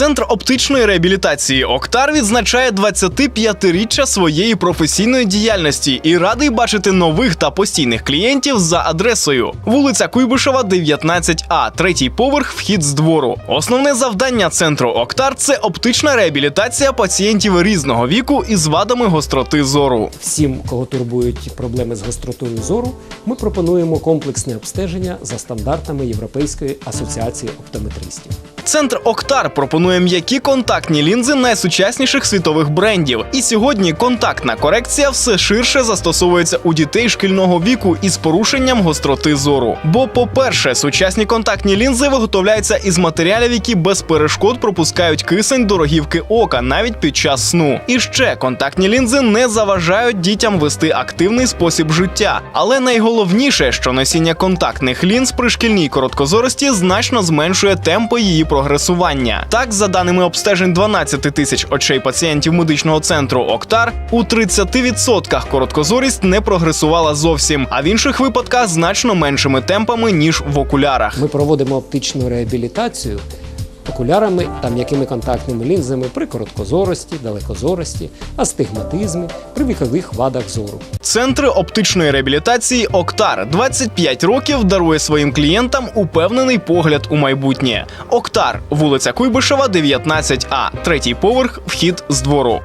Центр оптичної реабілітації Октар відзначає 25-річчя своєї професійної діяльності і радий бачити нових та постійних клієнтів за адресою вулиця Куйбишева, 19А, третій поверх, вхід з двору. Основне завдання центру Октар це оптична реабілітація пацієнтів різного віку із вадами гостроти зору. Всім, кого турбують проблеми з гостротою зору, ми пропонуємо комплексне обстеження за стандартами Європейської асоціації оптометристів. Центр Октар пропонує м'які контактні лінзи найсучасніших світових брендів. І сьогодні контактна корекція все ширше застосовується у дітей шкільного віку із порушенням гостроти зору. Бо, по-перше, сучасні контактні лінзи виготовляються із матеріалів, які без перешкод пропускають кисень до рогівки ока навіть під час сну. І ще контактні лінзи не заважають дітям вести активний спосіб життя. Але найголовніше, що носіння контактних лінз при шкільній короткозорості значно зменшує темпи її прогресування. Так, за даними обстежень 12 тисяч очей пацієнтів медичного центру Октар, у 30% короткозорість не прогресувала зовсім, а в інших випадках значно меншими темпами ніж в окулярах. Ми проводимо оптичну реабілітацію окулярами та м'якими контактними лінзами при короткозорості, далекозорості, астигматизмі, при вікових вадах зору. Центри оптичної реабілітації Октар 25 років дарує своїм клієнтам упевнений погляд у майбутнє. Октар, вулиця Куйбишева, 19А, третій поверх, вхід з двору.